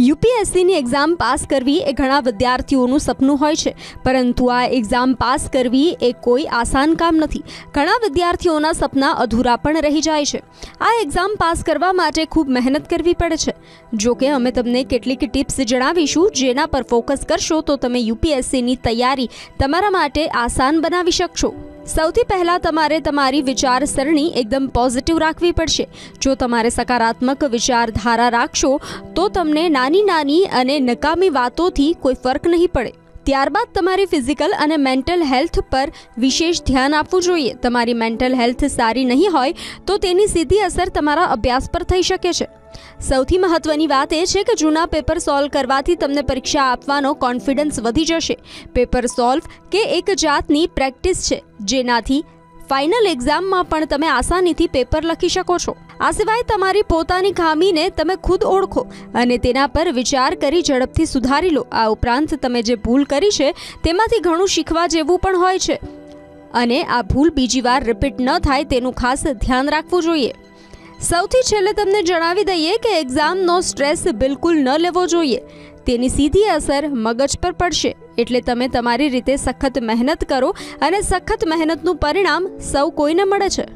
યુપીએસસીની exam pass કરવી એ ઘણા વિદ્યાર્થીઓનું સપનું હોય છે, પરંતુ આ એક્ઝામ પાસ કરવી એ કોઈ આસાન કામ નથી. ઘણા વિદ્યાર્થીઓના સપના અધૂરા પણ રહી જાય છે. આ એક્ઝામ પાસ કરવા માટે ખૂબ મહેનત કરવી પડે છે. જો કે અમે તમને કેટલીક ટિપ્સ જણાવીશું, જેના પર ફોકસ કરશો તો તમે યુપીએસસીની તૈયારી તમારા માટે આસાન બનાવી શકશો. સૌથી પહેલાં તમારે તમારી વિચારસરણી એકદમ પોઝિટિવ રાખવી પડશે. જો તમારે સકારાત્મક વિચારધારા રાખશો, તો તમને નાની નાની અને નકામી વાતોથી કોઈ ફરક નહીં પડે. ત્યારબાદ તમારી ફિઝિકલ અને મેન્ટલ હેલ્થ પર વિશેષ ધ્યાન આપવું જોઈએ. તમારી મેન્ટલ હેલ્થ સારી નહીં હોય તો તેની સીધી અસર તમારા અભ્યાસ પર થઈ શકે છે. સૌથી મહત્વની વાત એ છે કે જૂના પેપર સોલ્વ કરવાથી તમને પરીક્ષા આપવાનો કોન્ફિડન્સ વધી જશે. પેપર સોલ્વ કે એક જાતની પ્રેક્ટિસ છે, જેનાથી ફાઇનલ એક્ઝામમાં પણ તમે આસાનીથી પેપર લખી શકો છો. આ સિવાય તમારી પોતાની ખામીને તમે ખુદ ઓળખો અને તેના પર વિચાર કરી ઝડપથી સુધારી લો. આ ઉપરાંત તમે જે ભૂલ કરી છે, તેમાંથી ઘણું શીખવા જેવું પણ હોય છે. અને આ ભૂલ બીજી વાર રિપીટ ન થાય તેનું ખાસ ધ્યાન રાખવું જોઈએ. સૌથી છેલ્લે તમને જણાવી દઈએ કે એક્ઝામનો સ્ટ્રેસ બિલકુલ ન લેવો જોઈએ. તેની સીધી અસર મગજ પર પડશે. એટલે તમે તમારી રીતે સખત મહેનત કરો અને સખત મહેનતનું પરિણામ સૌ કોઈને મળે છે.